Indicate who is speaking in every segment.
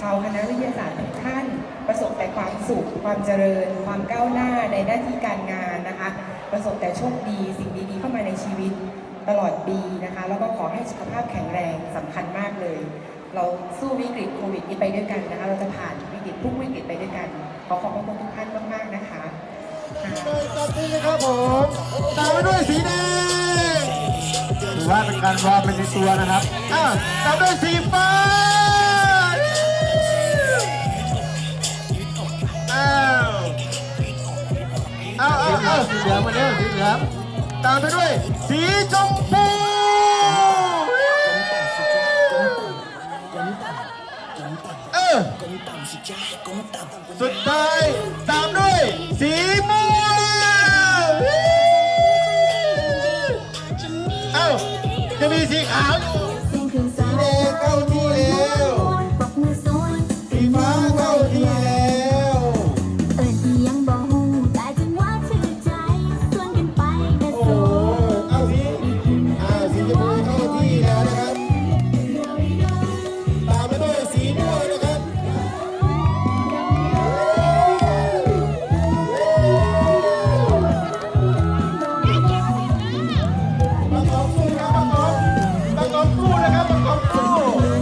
Speaker 1: ชาวคณะวิทยาศาสตร์ทุกท่าน ประสบแต่ความสุข ความเจริญ ความก้าวหน้าในหน้าที่การงานนะคะ ประสบแต่โชคดี สิ่งดีๆเข้ามาในชีวิตตลอดปีนะคะ แล้วก็ขอให้สุขภาพแข็งแรงสำคัญมากเลย เราสู้วิกฤตโควิดนี้ไปด้วยกันนะคะ เราจะผ่านวิกฤตทุกวิกฤตไปด้วยกัน ขอขอบพระคุณทุกท่านมากๆนะคะค่ะ
Speaker 2: เลยจับนี่นะครับผมตามไปด้วยสีแดงถือว่าเป็นการวอร์มเป็นในตัวนะครับอ้าวตามด้วยสีฟ้าามไปด้วย สีชมพูเออสุดท้ายตา น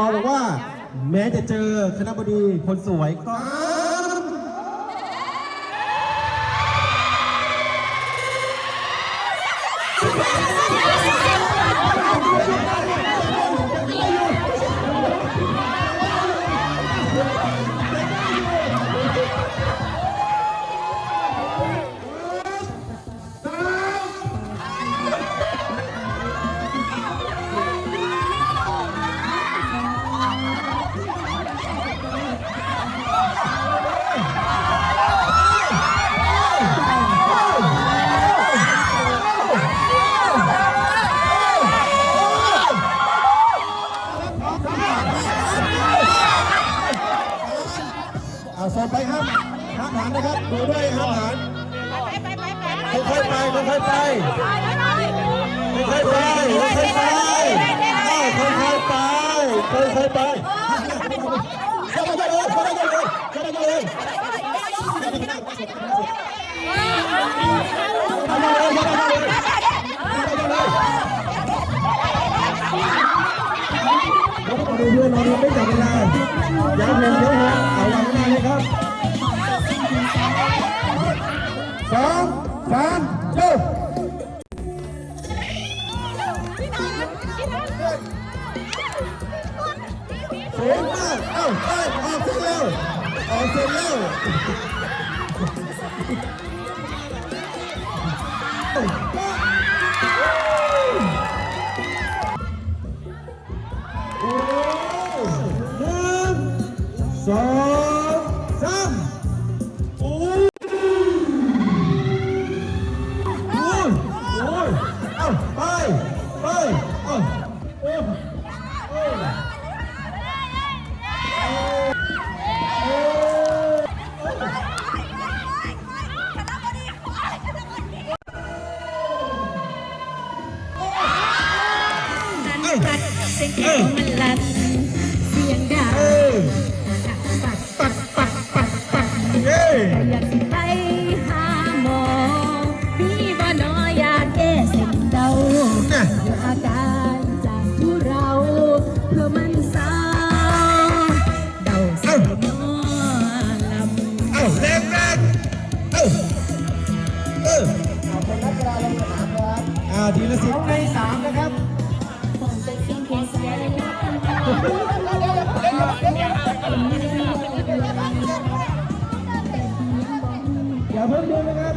Speaker 2: ปอบอกว่า แม้จะเจอคณะบดีคนสวยก็ อยๆไปค่อยๆไปค่อยๆไปค่อยๆไปค่อยๆไปค่อยๆไปเข้ามาเลยเข้ามาเลยเข้ามาเลยเข้ามาเลยเข้ามาเลยดูด้วยเราดูไม่จับเวลาย้ำเร็วเร็วเอาหลังหน้าเลยครับสอง สามเริ่มเสียงมากเอ้าไปออกเสร็จแล้วออกเสร็จแล้ว
Speaker 3: ตัดเสียงแก้วมันลั่นเสียงดังปัด
Speaker 2: ปัดปัดปัดปัดเย้
Speaker 3: Good, good, good.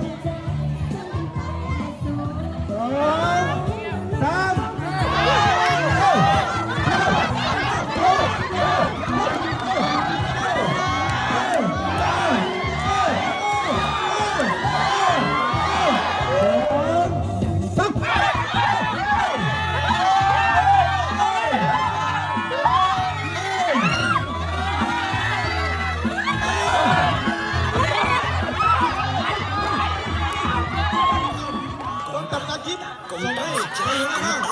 Speaker 3: 哎，加油！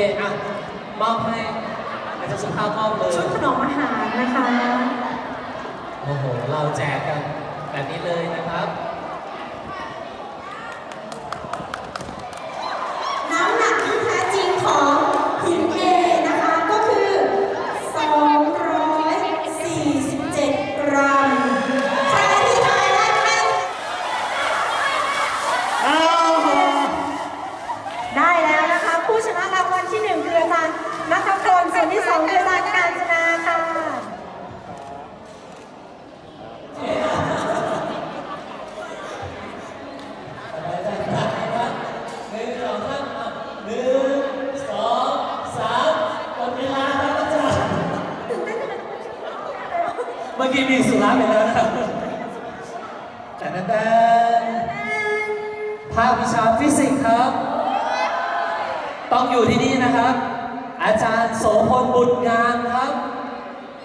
Speaker 3: อเค
Speaker 4: อะ
Speaker 3: ม
Speaker 4: อบให้อาจจะสุภาพมอบเลย
Speaker 3: ชุดขนมอาหารนะคะ
Speaker 4: โอ้โห เราแจกกันแบบนี้เลยนะครับ ต้องอยู่ที่นี่นะครับ อาจารย์โสพลบุตรงามครับ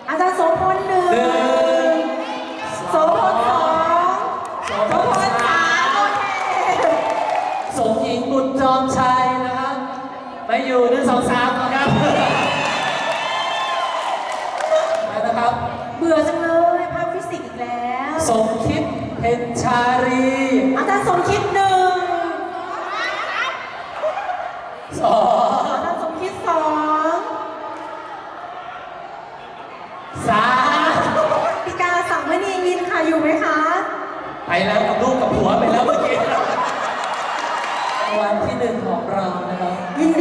Speaker 3: อาจารย์โสพลหนึ่ง
Speaker 4: หนึ่ง
Speaker 3: โสพลสอง
Speaker 4: โส
Speaker 3: โส
Speaker 4: พ
Speaker 3: พ
Speaker 4: ล
Speaker 3: ล
Speaker 4: สา
Speaker 3: สาม
Speaker 4: ม
Speaker 3: โอเค
Speaker 4: สมหญิงบุตรจอมชัยนะครับไม่อยู่หนึ่งสองสามนะครับไปนะครับ
Speaker 3: เบื่อจังเลยภาคฟิสิกส์อีกแล้ว
Speaker 4: สมคิดเพ็ญชารี
Speaker 3: อาจารย์สมคิดหนึ่ง รย์สมคิสอง
Speaker 4: สาม
Speaker 3: ปิกาสังมณียินค่ะอยู่ไหมคะ
Speaker 4: ไปแล้วกับลูกกับผัวไปแล้วเมื่อกี้วันที่หนึ่งของเรานะครับยิน